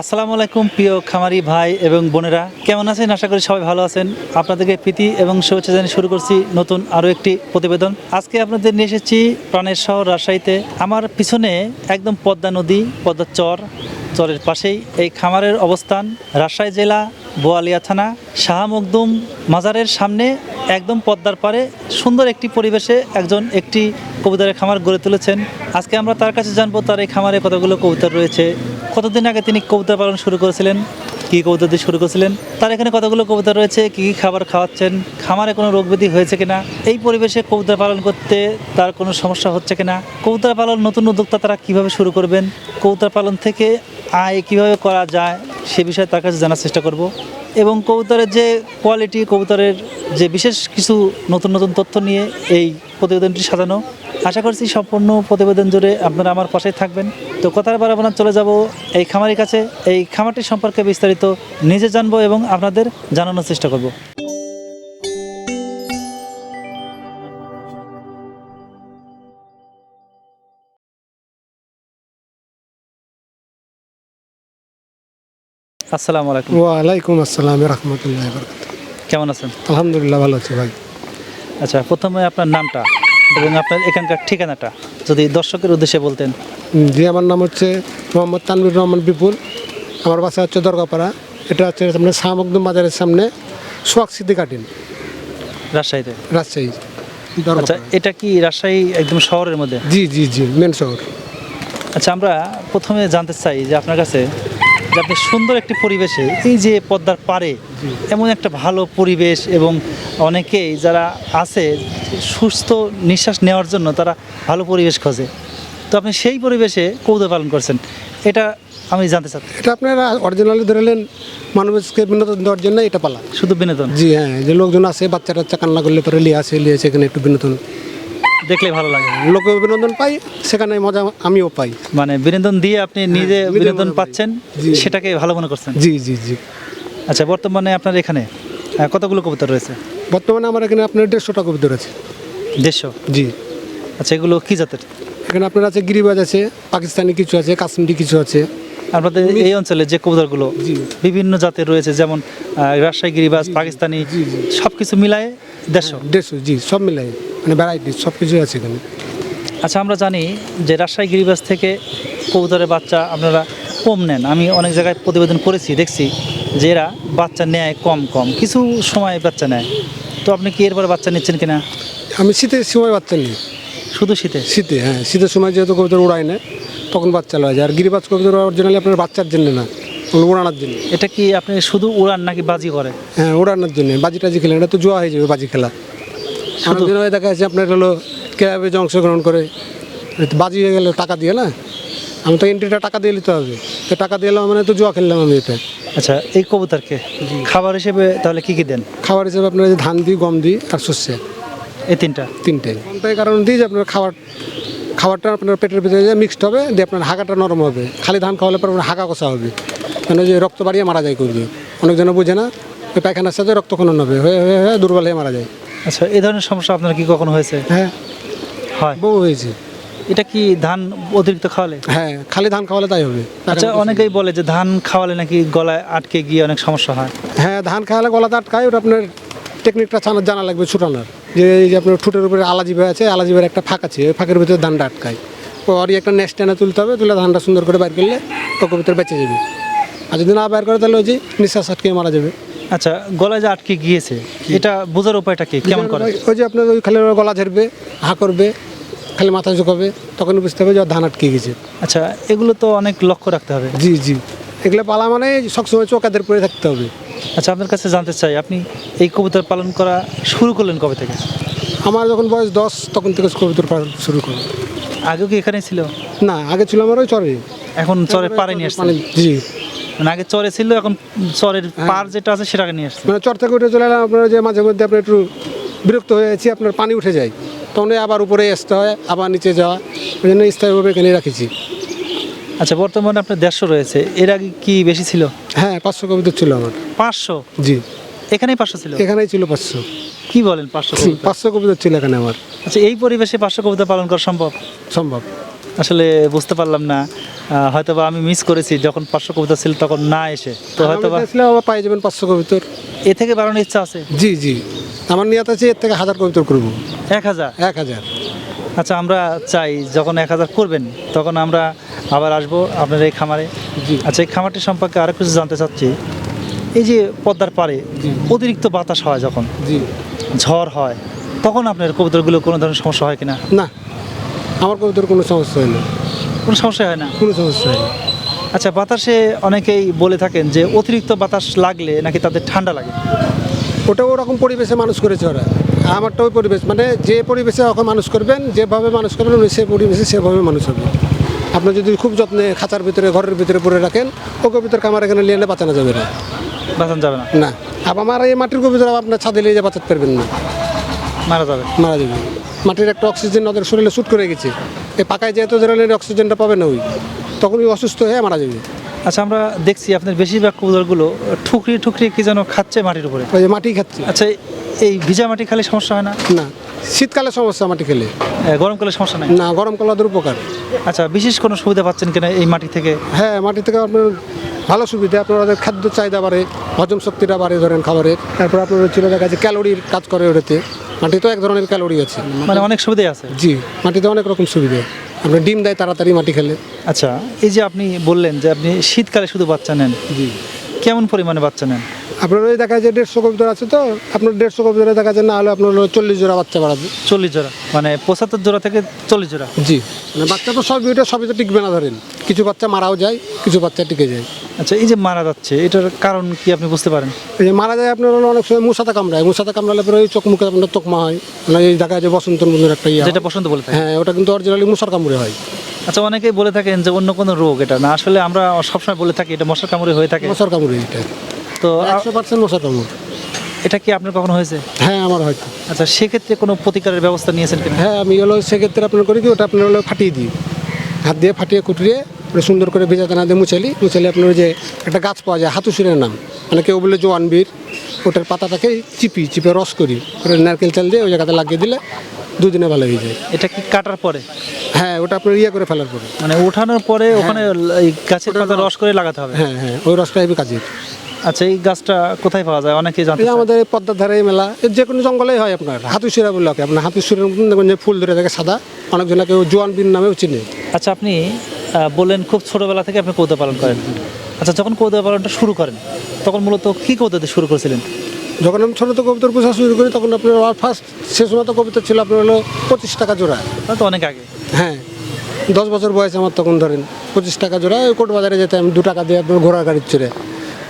আসসালামু আলাইকুম প্রিয় খামারি ভাই এবং বোনেরা। কেমন আছেন? আশা করি সবাই ভালো আছেন। আপনাদেরকে প্রীতি এবং শুভেচ্ছা জানিয়ে শুরু করছি নতুন আরও একটি প্রতিবেদন। আজকে আপনাদের নিয়ে এসেছি প্রাণের শহর রাজশাহীতে। আমার পিছনে একদম পদ্মা নদী পদ্মার চর, চরের পাশেই এই খামারের অবস্থান। রাজশাহী জেলা, বোয়ালিয়া থানা, শাহ মকদুম মাজারের সামনে একদম পদ্মার পারে সুন্দর একটি পরিবেশে একজন একটি কবুতরের খামার গড়ে তুলেছেন। আজকে আমরা তার কাছে জানব তার এই খামারে কতগুলো কবুতর রয়েছে কতদিন আগে তিনি কবুতর পালন শুরু করেছিলেন? কী কবুতর দিয়ে শুরু করেছিলেন? তার এখানে কতগুলো কবিতা রয়েছে? কী কী খাবার খাওয়াচ্ছেন? খামারে কোনো রোগ ব্যাধি হয়েছে কিনা? এই পরিবেশে কবুতর পালন করতে তার কোনো সমস্যা হচ্ছে কিনা? কবুতর পালন নতুন উদ্যোক্তা তারা কীভাবে শুরু করবেন? কবুতর পালন থেকে আয় কীভাবে করা যায়? সে বিষয়ে তার কাছে জানার চেষ্টা করব। এবং কবুতরের যে কোয়ালিটি কবুতরের যে বিশেষ কিছু নতুন নতুন তথ্য নিয়ে এই প্রতিবেদনটি সাজানো, আশা করছি সম্পূর্ণ প্রতিবেদন জুড়ে আপনারা আমার পাশেই থাকবেন। তো কথার বার আপনার চলে যাব এই খামারের কাছে। এই খামারটি সম্পর্কে বিস্তারিত নিজে জানব এবং আপনাদের জানানোর চেষ্টা করব। আসসালামু আলাইকুম। ওয়ালাইকুম আসসালাম রহমতুল্লাহ কেমন আছেন? আলহামদুলিল্লাহ ভালো আছি ভাই। আচ্ছা প্রথমে আপনার নামটা এবং আপনার এখানকার ঠিকানাটা যদি দর্শকের উদ্দেশ্যে বলতেন। জি আমার নাম হচ্ছে মোহাম্মদ তানবির রহমান বিপুল। আমার বাসা হচ্ছে দরগাপাড়া। এটা হচ্ছে সামনে শাহমকদুম বাজারের সামনে সোয়াক সিদ্ধি কাটিন রাজশাহীতে? রাজশাহী আচ্ছা এটা কি রাজশাহী একদম শহরের মধ্যে? জি জি জি মেন শহর। আচ্ছা আমরা প্রথমে জানতে চাই যে আপনার কাছে যে আপনি সুন্দর একটি পরিবেশে এই যে পদ্মার পারে এমন একটা ভালো পরিবেশ এবং অনেকেই যারা আছে সুস্থ নিঃশ্বাস নেওয়ার জন্য তারা ভালো পরিবেশ খোঁজে। তো আপনি সেই পরিবেশে কৌতুক পালন করছেন এটা আমি জানতে চাচ্ছি। এটা আপনারা অরিজিনালি ধরেলেন মানুষকে বিনোদন দেওয়ার জন্য এটা পালা। শুধু বিনোদন? জি হ্যাঁ যে লোকজন আছে বাচ্চা টাচ্চা কান্না করলে পরে লিয়ে আসে লিয়ে আসে এখানে একটু বিনোদন। দেখলে ভালো লাগে। লোকেও বিনোদন পাই সেখানে মজা আমিও পাই। মানে বিনোদন দিয়ে আপনি নিজে বিনোদন বিনোদন পাচ্ছেন সেটাকে ভালো মনে করছেন? জি জি জি। আচ্ছা বর্তমানে আপনার এখানে কতগুলো কবুতর রয়েছে? বর্তমানে আমার এখানে আপনার দেড়শোটা কবিতর আছে। দেড়শো? জি। আচ্ছা এগুলো কি জাতের? এখানে আপনার আছে গিরিবাজ আছে পাকিস্তানি কিছু আছে কাশ্মীরি কিছু আছে। আপনাদের এই অঞ্চলে যে কবুতরগুলো বিভিন্ন জাতের রয়েছে যেমন রাজশাহী গিরিবাজ পাকিস্তানি। সব কিছু মিলায়ে দেড়শো? দেড়শো জি সব মিলাই মানে ভ্যারাইটি সব কিছুই আছে এখানে। আচ্ছা আমরা জানি যে রাজশাহী গিরিবাজ থেকে কবুতরের বাচ্চা আপনারা কম নেন। আমি অনেক জায়গায় প্রতিবেদন করেছি দেখছি যে এরা বাচ্চা নেয় কম কম। কিছু সময় বাচ্চা নেয়। তো আপনি কি এরপরে বাচ্চা নিচ্ছেন কিনা? আমি শীতের সময় বাচ্চা নিই। শুধু শীতে? শীতে হ্যাঁ শীতের সময় যেহেতু কবিতর উড়ায় না তখন বাচ্চা লওয়া যায় আর গিরিবাজ কবিতর অরিজিনালি আপনার বাচ্চার জন্য না উড়ানোর জন্য। এটা কি আপনি শুধু উড়ান নাকি বাজি করে? হ্যাঁ উড়ানোর জন্য বাজি টাজি খেলে এটা তো জোয়া হয়ে যাবে বাজি খেলা। অনেকদিন হয়ে দেখা যাচ্ছে আপনার হলো ক্লাবে যে অংশগ্রহণ করে বাজি হয়ে গেলে টাকা দিয়ে না? আমি তো এন্ট্রিটা টাকা দিয়ে নিতে হবে। তো টাকা দিয়ে এলাম মানে তো জুয়া খেললাম আমি এটা। আচ্ছা এই কবুতরকে খাবার হিসেবে তাহলে কি কি দেন? খাবার হিসেবে আপনার যে ধান দিই গম দিই আর শস্যে এই তিনটা? গমটাই কারণ দিই যে আপনার খাবার খাবারটা আপনার পেটের ভিতরে মিক্সড হবে দিয়ে আপনার হাগাটা নরম হবে। খালি ধান খাওয়ালে পর আপনার হাগা কষা হবে। মানে যে রক্ত বাড়িয়ে মারা যায় করবে অনেকজন বোঝে না ওই পায়খানার সাথে রক্তক্ষরণ হবে। হয়ে হয়ে হয়ে দুর্বল হয়ে মারা যায়। আচ্ছা এই ধরনের সমস্যা আপনার কি কখনো হয়েছে? হ্যাঁ। হয়। বউ হয়েছে। এটা কি ধান অতিরিক্ত খাওয়ালে? হ্যাঁ খালি ধান খাওয়ালে তাই হবে। আচ্ছা অনেকেই বলে যে ধান খাওয়ালে নাকি গলায় আটকে গিয়ে অনেক সমস্যা হয়। হ্যাঁ ধান খাওয়ালে গলাতে আটকায় ওটা আপনার টেকনিকটা জানা লাগবে ছুটানোর। যে এই যে আপনার ঠোঁটের উপরে আলাজিবে আছে আলাজিবের একটা ফাঁক আছে ওই ফাঁকের ভিতরে ধানটা আটকায়। পরই একটা নেক্সট টেনে তুলতে হবে তুলে ধানটা সুন্দর করে বাইর করলে ওকে ভিতরে বেঁচে যাবে। আর যদি না বাইর করে তাহলে ওই যে নিঃশ্বাস আটকে মারা যাবে। আচ্ছা গলায় যে আটকে গিয়েছে এটা বোঝার উপায়টা কি? কেমন করে? ওই- যে আপনার ওই খালি গলা ঝেড়বে হা করবে খালি মাথা ঝুঁকাবে তখন বুঝতে হবে যে ধান আটকে গেছে আচ্ছা এগুলো তো অনেক লক্ষ্য রাখতে হবে। জি জি। এগুলো পালা মানে সবসময় চোখাদের পরে থাকতে হবে। আচ্ছা আপনার কাছে জানতে চাই আপনি এই কবুতর পালন করা শুরু করলেন কবে থেকে? আমার যখন বয়স দশ তখন থেকে কবিতর পালন শুরু করো। আগেও কি এখানেই ছিল? না আগে ছিল আমার ওই চরে। এখন চরে পারে নিয়ে আসছে জি। মানে আগে চরে ছিল এখন চরের পার যেটা আছে সেটাকে নিয়ে আসছে মানে চর থেকে উঠে চলে এলাম আপনার যে মাঝে মধ্যে আপনার একটু বিরক্ত হয়ে যাচ্ছি আপনার পানি উঠে যায়। তখন আবার উপরে আসতে হয় আবার নিচে যাওয়া ওই জন্য স্থায়ীভাবে এখানে রাখেছি। আচ্ছা বর্তমানে আপনার দেড়শো রয়েছে। এর আগে কি বেশি ছিল? হ্যাঁ পাঁচশো কবিতর ছিল আমার। পাঁচশো? জি। এখানেই পাঁচশো ছিল? এখানেই ছিল পাঁচশো। কি বলেন পাঁচশো পাঁচশো কবিতর ছিল এখানে আমার। আচ্ছা এই পরিবেশে পাঁচশো কবিতা পালন করা সম্ভব? সম্ভব। আসলে বুঝতে পারলাম না। আহ, হয়তোবা আমি মিস করেছি যখন পাঁচশো কবিতা ছিল তখন না এসে। তো আসলে আবার পাই যাবেন পাঁচশো কবিতর। এ থেকে বাড়ানোর ইচ্ছা আছে? জি জি। আমার নিয়ত আছে এর থেকে হাজার কবিতর করব। এক হাজার? এক হাজার। আচ্ছা আমরা চাই যখন এক হাজার করবেন তখন আমরা আবার আসব আপনার এই খামারে। জি। আচ্ছা এই খামারটি সম্পর্কে আরেক কিছু জানতে চাচ্ছি। এই যে পদ্মার পাড়ে জি। অতিরিক্ত বাতাস হয় যখন জি। ঝড় হয় তখন আপনার কবুতরগুলো কোনো ধরনের সমস্যা হয় কিনা? না আমার কবিতর কোনো সমস্যা হয়নি কোনো সমস্যা হয় না? কোনো সমস্যা হয়নি আচ্ছা বাতাসে অনেকেই বলে থাকেন যে অতিরিক্ত বাতাস লাগলে নাকি তাদের ঠান্ডা লাগে? ওটা ওরকম পরিবেশে মানুষ করেছে ওরা। আমারটা ওই পরিবেশ মানে যে পরিবেশে ওকে মানুষ করবেন যেভাবে মানুষ করবেন সে পরিবেশে সেভাবে মানুষ হবে। আপনি যদি খুব যত্নে খাঁচার ভিতরে ঘরের ভিতরে পরে রাখেন ও কবিতর কামার এখানে নিয়ে এলে বাঁচানো যাবে না। বাঁচানো যাবে না? না। আবার আমার এই মাটির কবিতর আপনার ছাদে নিয়ে যা বাঁচাতে পারবেন না। মারা যাবে। মারা যাবে। মাটির একটা অক্সিজেন ওদের শরীরে শ্যুট করে গেছে। এই পাকায় যেহেতু ধরে অক্সিজেনটা পাবে না ওই। তখন ওই অসুস্থ হয়ে মারা যাবে। আচ্ছা আমরা দেখছি আপনার বেশিরভাগ কবুতরগুলো ঠুকরি ঠুকরি কি যেন খাচ্ছে মাটির উপরে? ওই যে মাটি খাচ্ছে। আচ্ছা এই ভিজা মাটি খালি সমস্যা হয় না? না শীতকালে সমস্যা মাটি খেলে। গরমকালে সমস্যা নাই? না গরমকালে ওদের উপকার। আচ্ছা বিশেষ কোনো সুবিধা পাচ্ছেন কিনা এই মাটি থেকে? হ্যাঁ মাটি থেকে আপনার ভালো সুবিধা আপনার ওদের খাদ্য চাহিদা বাড়ে হজম শক্তিটা বাড়ে ধরেন খাবারের তারপর আপনার হচ্ছে দেখা যাচ্ছে ক্যালোরির কাজ করে ওটাতে। মাটি তো এক ধরনের ক্যালোরি আছে। মানে অনেক সুবিধাই আছে? জি মাটিতে অনেক রকম সুবিধা। আপনার ডিম দেয় তাড়াতাড়ি মাটি খেলে। আচ্ছা এই যে আপনি বললেন যে আপনি শীতকালে শুধু বাচ্চা নেন। জি। কেমন পরিমাণে বাচ্চা নেন? আপনার ওই দেখা যায় দেড়শো কবিতর আছে তো আপনার দেড়শো কবিতরে দেখা যায় না হলে আপনার চল্লিশ জোড়া বাচ্চা বাড়াবে। চল্লিশ জোড়া মানে পঁচাত্তর জোড়া থেকে চল্লিশ জোড়া। জি মানে বাচ্চা তো সব সবই তো টিকবে না ধরেন। কিছু বাচ্চা মারাও যায় কিছু বাচ্চা টিকে যায়। আচ্ছা এই যে মারা যাচ্ছে এটার কারণ কি আপনি বুঝতে পারেন? এই যে মারা যায় আপনার অনেক সময় মুসাতে কামড়ায়। মুসাতে কামড়ালে পরে ওই চোখ মুখে আপনার তোকমা হয়। মানে এই দেখা যায় যে বসন্তর মধ্যে একটা ইয়ে। যেটা পছন্দ বলে থাকে। হ্যাঁ ওটা কিন্তু অরিজিনালি মুসার কামড়ে হয়। আচ্ছা অনেকেই বলে থাকেন যে অন্য কোনো রোগ এটা না। আসলে আমরা সবসময় বলে থাকি এটা মশার কামড়ে হয়ে থাকে। মশার কামড়ে এটা। তো আ- একশো পার্সেন্ট মশার কামড়। এটা কি আপনার কখনো হয়েছে? হ্যাঁ আমার হয়তো। আচ্ছা সেক্ষেত্রে কোনো প্রতিকারের ব্যবস্থা নিয়েছেন কিনা? হ্যাঁ আমি হলো সেক্ষেত্রে আপনার করি কি ওটা আপনার হলো ফাটিয়ে দিই। হাত দিয়ে ফাটিয়ে কুটিয়ে সুন্দর করে ভেজা দানা দিয়ে মুছালি মুছালি আপনার যে একটা গাছ পাওয়া যায় হাতুসুরের নাম। মানে কেউ বলে জোয়ানবীর ওটার পাতাটাকে চিপি চিপে রস করি করে নারকেল চাল দিয়ে ওই জায়গাতে লাগিয়ে দিলে দুদিনে ভালো হয়ে যায়। এটা কি কাটার পরে? হ্যাঁ ওটা আপনার ইয়ে করে ফেলার পরে। মানে ওঠানোর পরে ওখানে এই গাছের পাতা রস করে লাগাতে হবে? হ্যাঁ হ্যাঁ ওই রসটা এবি কাজের। আচ্ছা এই গাছটা কোথায় পাওয়া যায়? অনেকেই জানতে। আমাদের পদ্মার ধারে মেলা যে কোনো জঙ্গলেই হয় আপনার। হাতুসিরা বলে আপনার যে ফুল ধরে থাকে সাদা অনেকজনে কেউ জোয়ান বিন নামেও চিনে। আচ্ছা আপনি বললেন খুব ছোটবেলা থেকে আপনি কৌতা পালন করেন। আচ্ছা যখন কৌতা পালনটা শুরু করেন তখন মূলত কি কৌতা দিয়ে শুরু করেছিলেন? যখন আমি ছোটো কবিতার পোষা শুরু করি তখন আপনার ফার্স্ট সে সময় তো কবিতা ছিল আপনার হলো পঁচিশ টাকা জোড়া। তো অনেক আগে। হ্যাঁ দশ বছর বয়স আমার তখন ধরেন পঁচিশ টাকা জোড়া ওই কোট বাজারে যেতাম দু টাকা দিয়ে আপনার ঘোড়া গাড়ির চড়ে।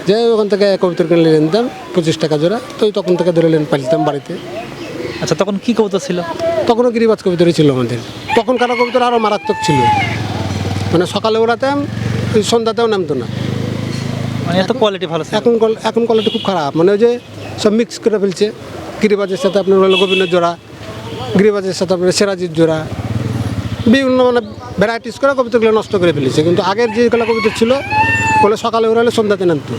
যে ওখান থেকে কবিতার কিনে নিতাম পঁচিশ টাকা জোড়া তো ওই তখন থেকে ধরে নেন পালিতাম বাড়িতে। আচ্ছা তখন কি কবিতা ছিল? তখনও গিরিবাজ কবিতারই ছিল আমাদের। তখন কারও কবিতার আরও মারাত্মক ছিল। মানে সকালে ওড়াতাম সন্ধ্যাতেও নামতো না। মানে এত কোয়ালিটি ভালো এখন কল- এখন কোয়ালিটি খুব খারাপ। মানে ওই যে সব মিক্স করে ফেলছে। গিরিবাজের সাথে আপনার হলো গোবিন্দ জোড়া গিরিবাজের সাথে আপনার সেরাজির জোড়া। বিভিন্ন মানে ভ্যারাইটিস করে কবিতাগুলো নষ্ট করে ফেলেছে। কিন্তু আগের যেগুলো কবিতা ছিল বলে সকালে ওড়ালে সন্ধ্যাতে নামতো।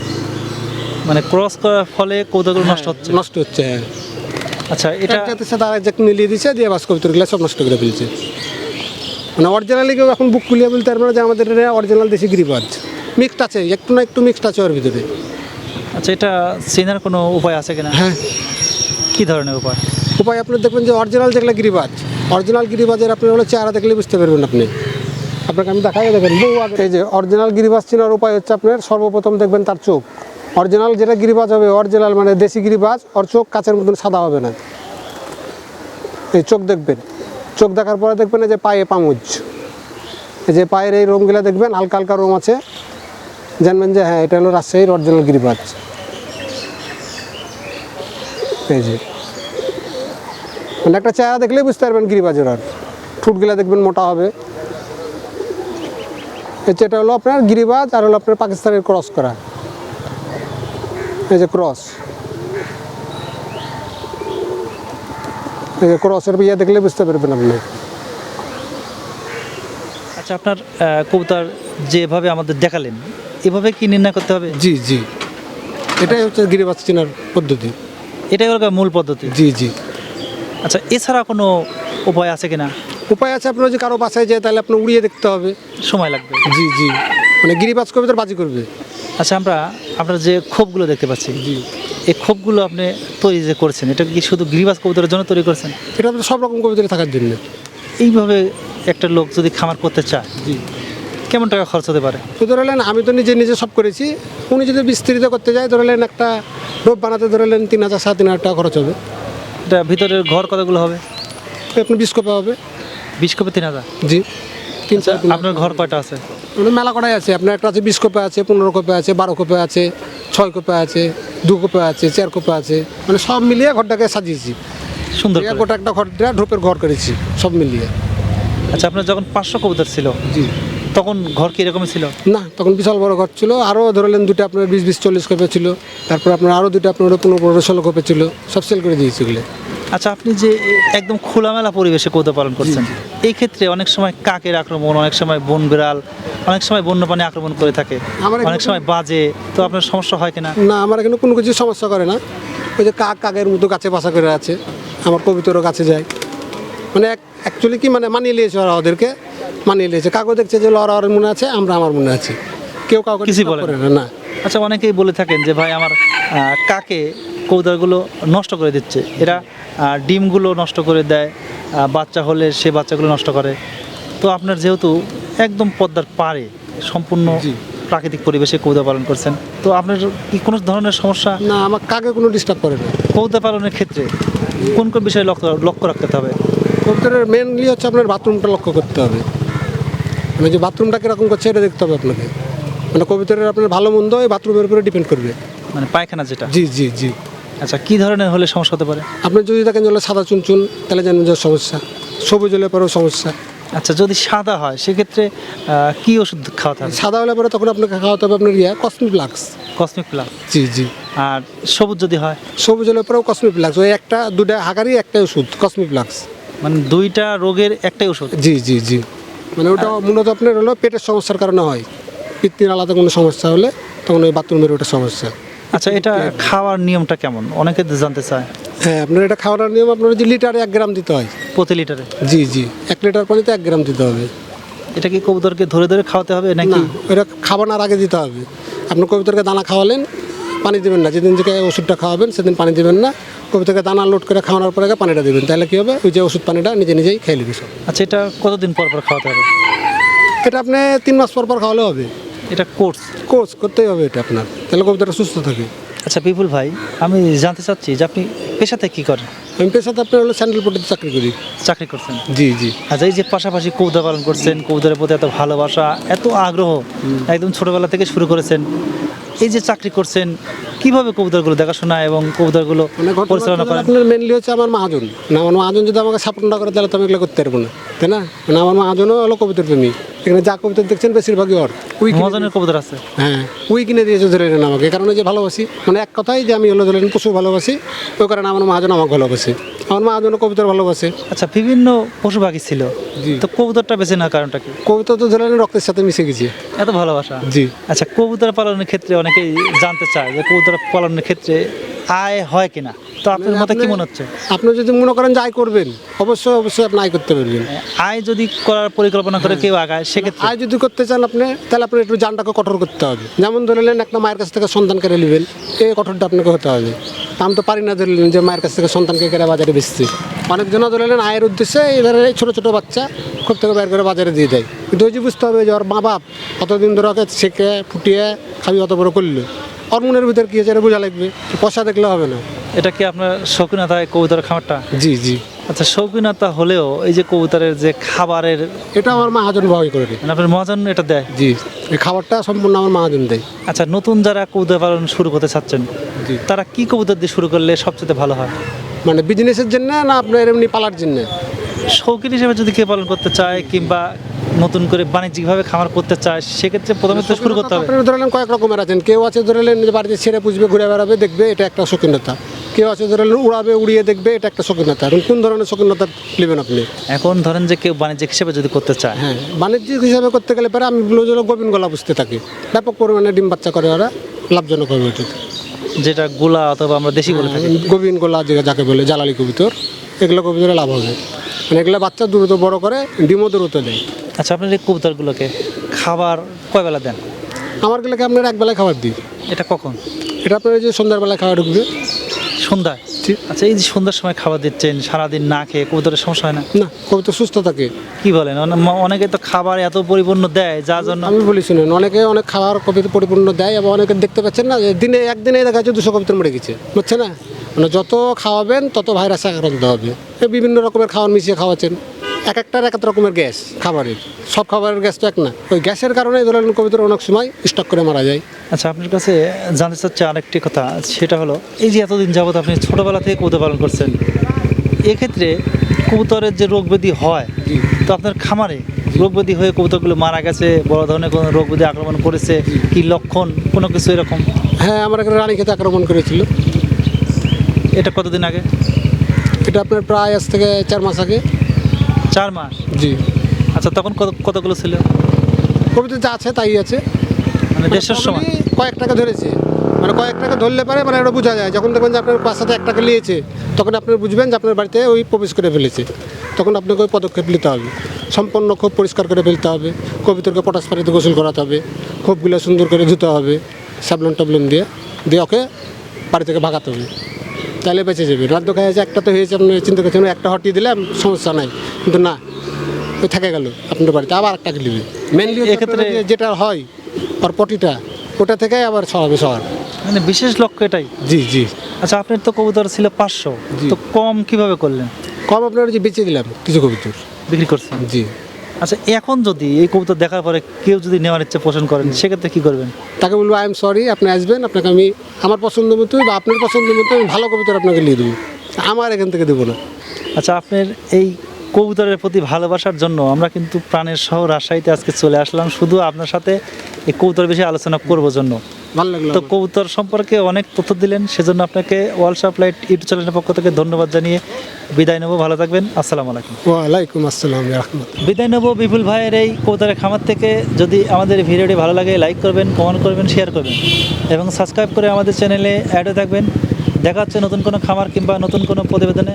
মানে ক্রস করার ফলে কৌতাগুলো নষ্ট হচ্ছে। নষ্ট হচ্ছে হ্যাঁ। আচ্ছা এটা সাথে আরেক মিলিয়ে দিয়েছে দিয়ে বাস কবিতাগুলো সব নষ্ট করে ফেলছে। মানে অরিজিনালি কেউ এখন বুক খুলিয়ে বলতে পারবে না যে আমাদের এটা অরিজিনাল দেশি গিরিবাজ। মিক্সড আছে একটু না একটু মিক্সড আছে ওর ভিতরে। আচ্ছা এটা চেনার কোনো উপায় আছে কিনা? হ্যাঁ। কী ধরনের উপায়? উপায় আপনি দেখবেন যে অরিজিনাল যেগুলো গিরিবাজ অরিজিনাল গিরিবাজের আপনি হলো চেহারা দেখলে বুঝতে পারবেন আপনি। আপনাকে আমি দেখাই দেখেন বহু আগে। এই যে অরিজিনাল গিরিবাজ চেনার উপায় হচ্ছে আপনার সর্বপ্রথম দেখবেন তার চোখ। অরিজিনাল যেটা গিরিবাজ হবে অরিজিনাল মানে দেশি গিরিবাজ ওর চোখ কাচের মতন সাদা হবে না। এই চোখ দেখবেন। চোখ দেখার পরে দেখবেন যে পায়ে পামুজ। যে পায়ের এই রোমগুলো দেখবেন, হালকা হালকা রোম আছে। জানবেন যে হ্যাঁ এটা হলো রাজশাহীর অরিজিনাল গিরিবাজ। এই যে। মানে একটা চেহারা দেখলেই বুঝতে পারবেন গিরিবাজের আর। ঠুটগুলা দেখবেন মোটা হবে। এটা হলো আপনার গিরিবাজ আর হলো আপনার পাকিস্তানের ক্রস করা। এই যে ক্রস এই যে ক্রসের ইয়ে দেখলে বুঝতে পারবেন আপনি। আচ্ছা আপনার কবুতর যেভাবে আমাদের দেখালেন এভাবে কি নির্ণয় করতে হবে? জি জি। এটাই হচ্ছে গিরিবাজ চেনার পদ্ধতি। এটাই হলো মূল পদ্ধতি? জি জি। আচ্ছা এছাড়া কোনো উপায় আছে কিনা? উপায় আছে আপনার যে কারও বাসায় যায় তাহলে আপনার উড়িয়ে দেখতে হবে। সময় লাগবে। জি জি। মানে গিরিবাজ করবে তার বাজি করবে। আচ্ছা আমরা আপনার যে ক্ষোভগুলো দেখতে পাচ্ছি জি। এই ক্ষোভগুলো আপনি তৈরি যে করছেন এটা কি শুধু গিরিবাজ কবুতরের জন্য তৈরি করছেন? এটা সব রকম কবিতায় থাকার জন্য। এইভাবে একটা লোক যদি খামার করতে চায় জি। কেমন টাকা খরচ হতে পারে? ধরলেন আমি তো নিজে নিজে সব করেছি। উনি যদি বিস্তৃত করতে যায় ধরলেন একটা রোপ বানাতে ধরলেন তিন হাজার সাড়ে তিন হাজার টাকা খরচ হবে। এটা ভিতরের ঘর কতগুলো হবে? তো আপনার বিশ কপে হবে। বিশ কপে তিন হাজার। জি। তিন চার আপনার ঘর কয়টা আছে? মেলা আছে? আপনার একটা আছে বিশ কোপে আছে পনেরো কোপে আছে বারো কোপে আছে ছয় কোপে আছে দু কোপে আছে চার কোপে আছে। মানে সব মিলিয়ে ঘরটাকে সাজিয়েছি। সুন্দর গোটা একটা ঘরটা ঢোপের ঘর করেছি সব মিলিয়ে। আচ্ছা আপনার যখন পাঁচশো কবুতর ছিল জি। তখন ঘর কি এরকমই ছিল? না তখন বিশাল বড় ঘর ছিল। আরও ধরলেন দুটো আপনার বিশ বিশ চল্লিশ কোপে ছিল। তারপর আপনার আরও দুটো আপনার পনেরো পনেরো ষোলো কোপে ছিল। সব সেল করে দিয়েছি আচ্ছা আপনি যে একদম খোলামেলা পরিবেশে কৌতো পালন করছেন এই ক্ষেত্রে অনেক সময় কাকের আক্রমণ অনেক সময় বন বিড়াল অনেক সময় বন্যপ্রাণী আক্রমণ করে থাকে। অনেক সময় বাজে তো আপনার সমস্যা হয় কিনা? না আমার এখানে কোনো কিছু সমস্যা করে না। ওই যে কাক কাকের মতো গাছে বাসা করে আছে আমার কবিতরও কাছে যায়। মানে অ্যাকচুয়ালি কি মানে মানিয়ে নিয়েছে ওরা ওদেরকে মানিয়ে নিয়েছে। কাকও দেখছে যে ওরা ওর মনে আছে আমরা আমার মনে আছে। কেউ কাউকে disturb বলে না। আচ্ছা অনেকেই বলে থাকেন যে ভাই আমার কাকে কৌদারগুলো নষ্ট করে দিচ্ছে? এরা ডিমগুলো নষ্ট করে দেয় বাচ্চা হলে সে বাচ্চাগুলো নষ্ট করে। তো আপনার যেহেতু একদম পদ্মার পারে সম্পূর্ণ। প্রাকৃতিক পরিবেশে কৌদা পালন করছেন তো আপনার কি কোনো ধরনের সমস্যা? না আমার কাকে কোনো ডিস্টার্ব করে না। কৌদা পালনের ক্ষেত্রে কোন কোন বিষয়ে লক্ষ্য লক্ষ্য রাখতে হবে? কবিতরের মেনলি হচ্ছে আপনার বাথরুমটা লক্ষ্য করতে হবে। মানে যে বাথরুমটা কীরকম করছে এটা দেখতে হবে আপনাকে। মানে কবিতরের আপনার ভালো মন্দ এই বাথরুমের উপরে ডিপেন্ড করবে। মানে পায়খানা যেটা? জি জি জি। আচ্ছা কি ধরনের হলে সমস্যা হতে পারে? আপনি যদি দেখেন হলো সাদা চুনচুন তাহলে জানেন যে সমস্যা। সবুজ হলে পরেও সমস্যা। আচ্ছা যদি সাদা হয় সেক্ষেত্রে কি ওষুধ খাওয়াতে হবে? সাদা হলে পরে তখন আপনাকে খাওয়াতে হবে আপনার ইয়া cosmic flux cosmic plus G G. আর সবুজ যদি হয়? সবুজ হলে পরেও কসমিক ফ্লাক্স ওই একটা দুটা হাগারই একটা ওষুধ কসমিক ফ্লাক্স মানে দুইটা রোগের একটাই ওষুধ? জি জি জি। মানে ওটা মূলত আপনার হলো পেটের সমস্যার কারণে হয়। পিত্তির আলাদা কোনো সমস্যা হলে তখন ওই বাথরুমের ওটা সমস্যা। আচ্ছা এটা খাওয়ার নিয়মটা কেমন? অনেকে জানতে চায়। হ্যাঁ আপনার এটা খাওয়ানোর নিয়ম আপনার যে লিটারে এক গ্রাম দিতে হয়। প্রতি লিটারে? জি জি। এক লিটার পানিতে এক গ্রাম দিতে হবে। এটা কি কবুতরকে ধরে ধরে খাওয়াতে হবে নাকি? ওটা খাবানোর আগে দিতে হবে। আপনার কবিতরকে দানা খাওয়ালেন পানি দেবেন না। যেদিন থেকে ওষুধটা খাওয়াবেন সেদিন পানি দেবেন না। কবিতাকে দানা লোড করে খাওয়ানোর পরে আগে পানিটা দেবেন। তাহলে কী হবে? ওই যে ওষুধ পানিটা নিজে নিজেই খেয়ে নেবে সব। আচ্ছা এটা কতদিন পর পর খাওয়াতে হবে? এটা আপনি তিন মাস পর পর খাওয়ালে হবে। এটা কোর্স? কোর্স করতেই হবে এটা আপনার। তাহলে কবিতাটা সুস্থ থাকে আচ্ছা বিপুল ভাই আমি জানতে চাচ্ছি যে আপনি পেশাতে কি করেন? আমি পেশাতে আপনার হলো স্যান্ডেল পোর্টে চাকরি করি। চাকরি করছেন? জি জি। আচ্ছা এই যে পাশাপাশি কৌদা পালন করছেন কবিতার প্রতি এত ভালোবাসা এত আগ্রহ একদম ছোটবেলা থেকে শুরু করেছেন এই যে চাকরি করছেন কীভাবে কবুতরগুলো দেখাশোনা এবং কবুতরগুলো মানে পরিচালনা করেন? আপনার মেনলি হচ্ছে আমার মহাজন। না আমার মহাজন যদি আমাকে সাপোর্ট না করে তাহলে তো আমি এগুলো করতে পারব না। তাই না? মানে আমার মহাজনও হলো কবিতার প্রেমী এখানে যা কবিতা দেখছেন বেশিরভাগই ওর। উই মহাজনের কবুতর আছে? হ্যাঁ উই কিনে দিয়েছে ধরে নেন আমাকে। কারণ যে ভালোবাসি। মানে এক কথাই যে আমি হলো ধরেন পশু ভালোবাসি। ওই কারণে আমার মহাজন আমাকে ভালোবাসে। আমার মহাজনও কবিতার ভালোবাসে। আচ্ছা বিভিন্ন পশু পাখি ছিল তো কবুতরটা বেছে না কারণটা কি? কবিতা তো ধরেন রক্তের সাথে মিশে গেছে। এত ভালোবাসা? জি। আচ্ছা কবুতর পালনের ক্ষেত্রে অনেকেই জানতে চায় যে কবুতর পালনের ক্ষেত্রে আয় হয় কিনা। তো আপনার মতে কি মনে হচ্ছে? আপনি যদি মনে করেন যে আয় করবেন অবশ্যই অবশ্যই আপনি আয় করতে পারবেন। আয় যদি করার পরিকল্পনা করে কেউ আগায় সেক্ষেত্রে? আয় যদি করতে চান আপনি তাহলে আপনি একটু জানটাকে কঠোর করতে হবে। যেমন ধরে নেন একটা মায়ের কাছ থেকে সন্তান কেড়ে নেবেন এই কঠোরটা আপনাকে হতে হবে। আমি তো পারি না ধরলেন যে মায়ের কাছ থেকে সন্তানকে কেড়ে বাজারে বেচছি। অনেকজন ধরলেন আয়ের উদ্দেশ্যে এবারে ছোটো ছোটো বাচ্চা খুব থেকে বের করে বাজারে দিয়ে দেয়। কিন্তু ওই যে বুঝতে হবে যে ওর মা বাপ অতদিন ধরে ওকে শেখে ফুটিয়ে খাবি অত বড় করল। ওর মনের ভিতরে কী হয়েছে এটা বোঝা লাগবে পয়সা দেখলে হবে না। এটা কি আপনার শৌখিনতা কবুতর খাবারটা জি জি। আচ্ছা শৌখিনতা হলেও এই যে কবুতরের যে খাবারের এটা আমার মাহাজন ভাবি করে মানে আপনার মহাজন এটা দেয়? জি এই খাবারটা সম্পূর্ণ আমার মাহাজন দেয়। আচ্ছা নতুন যারা কবুতর পালন শুরু করতে চাচ্ছেন জি। তারা কি কবুতর দিয়ে শুরু করলে সবচেয়ে ভালো হয়? মানে বিজনেসের জন্য না আপনার এমনি পালার জন্য? শৌখিন হিসেবে যদি কেউ পালন করতে চায় কিংবা নতুন করে বাণিজ্যিকভাবে খামার করতে চায় সেক্ষেত্রে প্রথমে তো শুরু করতে হবে। ধরলেন কয়েক রকমের আছেন। কেউ আছে ধরলেন যে বাড়িতে ছেড়ে পুষবে ঘুরে বেড়াবে দেখবে এটা একটা শৌখিনতা। কেউ আছে ধরেন উড়াবে উড়িয়ে দেখবে এটা একটা শৌখিনতা এখন কোন ধরনের শৌখিনতা নেবেন আপনি? এখন ধরেন যে কেউ বাণিজ্যিক হিসেবে যদি করতে চায়। হ্যাঁ বাণিজ্যিক হিসাবে করতে গেলে পরে আমি বলব যে গোবিন গলা বুঝতে থাকি। ব্যাপক পরিমাণে ডিম বাচ্চা করে ওরা লাভজনক হবে ওটা। যেটা গোলা অথবা আমরা দেশি বলে থাকি। গোবিন গোলা যাকে বলে জ্বালালি কবিতর এগুলো কবিতরে লাভ হবে। মানে এগুলো বাচ্চা দ্রুত বড় করে ডিমও দ্রুত দেয়। আচ্ছা আপনার এই কবুতরগুলোকে খাবার কয় বেলা দেন? আমার গুলোকে আপনার এক বেলায় খাবার দিই। এটা কখন? এটা আপনার যে সন্ধ্যাবেলায় খাবার ঢুকবে। সন্ধ্যায়। আচ্ছা এই যে সন্ধ্যার সময় খাবার দিচ্ছেন সারাদিন না খেয়ে কবুতরের সমস্যা হয় না? না কবুতর সুস্থ থাকে। কি বলেন? অনেকে তো খাবার এত পরিপূর্ণ দেয় যার জন্য আমি বলি শুনেন অনেকে অনেক খাবার কবিতা পরিপূর্ণ দেয় এবং অনেকে দেখতে পাচ্ছেন না যে দিনে একদিনে দেখা যাচ্ছে দুশো কবিতা মরে গেছে। বুঝছে না? মানে যত খাওয়াবেন তত ভাইরাস আক্রান্ত হবে। বিভিন্ন রকমের খাওয়ার মিশিয়ে খাওয়াচ্ছেন। এক একটার এক এক রকমের গ্যাস খাবারের। সব খাবারের গ্যাস তো এক না। ওই গ্যাসের কারণে ধরেন কবিতার অনেক সময় স্টক করে মারা যায়। আচ্ছা আপনার কাছে জানতে চাচ্ছি আরেকটি কথা সেটা হলো এই যে এতদিন যাবত আপনি ছোটোবেলা থেকে কবুতর পালন করছেন এক্ষেত্রে কবুতরের যে রোগ ব্যাধি হয় তো আপনার খামারে রোগ ব্যাধি হয়ে কবুতরগুলো মারা গেছে বড় ধরনের কোনো রোগ ব্যাধি আক্রমণ করেছে কি লক্ষণ কোনো কিছু এরকম? হ্যাঁ আমার এখানে রানী খেতে আক্রমণ করেছিল। এটা কতদিন আগে? এটা আপনার প্রায় আজ থেকে চার মাস আগে। চার মাস? জি। আচ্ছা তখন কত কতগুলো ছিল? কবিতা যা আছে তাই আছে। মানে দেশের সময় probably কয়েক টাকা ধরেছে। মানে কয়েক টাকা ধরলে পারে মানে এটা বোঝা যায়। যখন দেখবেন যে আপনার পাঁচ সাথে এক টাকা নিয়েছে তখন আপনি বুঝবেন যে আপনার বাড়িতে ওই প্রবেশ করে ফেলেছে। তখন আপনাকে ওই পদক্ষেপ নিতে হবে। সম্পন্ন খুব পরিষ্কার করে ফেলতে হবে। কবিতরকে পটাশ পানিতে গোসল করাতে হবে। খোপগুলো সুন্দর করে ধুতে হবে। সাবলন টাবলন দিয়ে দিয়ে ওকে বাড়ি থেকে ভাগাতে হবে। তাহলে বেঁচে যাবে। রাত খাই আছে একটা তো হয়েছে আপনি চিন্তা করছেন একটা হটিয়ে দিলাম সমস্যা নাই। কিন্তু না ওই থেকে গেল আপনার বাড়িতে। আবার একটা নেবে মেনলি এক্ষেত্রে- যেটা হয় আর পটিটা ওটা থেকে আবার ছড়াবে সবার মানে বিশেষ লক্ষ্য এটাই? জি জি। আচ্ছা আপনার তো কবুতর ছিল পাঁচশো। তো কম কীভাবে করলেন? কম আপনার যে বেঁচে দিলাম কিছু কবিতর। বিক্রি করছেন? জি। আচ্ছা এখন যদি এই কবুতর দেখার পরে কেউ যদি নেওয়ার ইচ্ছা পোষণ করেন সেক্ষেত্রে কী করবেন? তাকে বলব আই এম সরি আপনি আসবেন আপনাকে আমি আমার পছন্দ মতো বা আপনার পছন্দ মতো আমি ভালো কবিতর আপনাকে নিয়ে দেবো। আমার এখান থেকে দেবো না। আচ্ছা আপনার এই কবুতরের প্রতি ভালোবাসার জন্য আমরা কিন্তু প্রাণের সহ রাজশাহীতে আজকে চলে আসলাম। শুধু আপনার সাথে এই কবুতর বিষয়ে আলোচনা করব জন্য। ভালো লাগল তো। কবুতর সম্পর্কে অনেক তথ্য দিলেন সেজন্য আপনাকে ওয়ালশপ লাইট ইউটিউব চ্যানেলের পক্ষ থেকে ধন্যবাদ জানিয়ে বিদায় নেব। ভালো থাকবেন আসসালামু আলাইকুম। ওয়ালাইকুম আসসালাম বিদায় নেব বিপুল ভাইয়ের এই কবুতরের খামার থেকে। যদি আমাদের ভিডিওটি ভালো লাগে লাইক করবেন কমেন্ট করবেন শেয়ার করবেন এবং সাবস্ক্রাইব করে আমাদের চ্যানেলে অ্যাডও থাকবেন। দেখা হচ্ছে নতুন কোনো খামার কিংবা নতুন কোনো প্রতিবেদনে।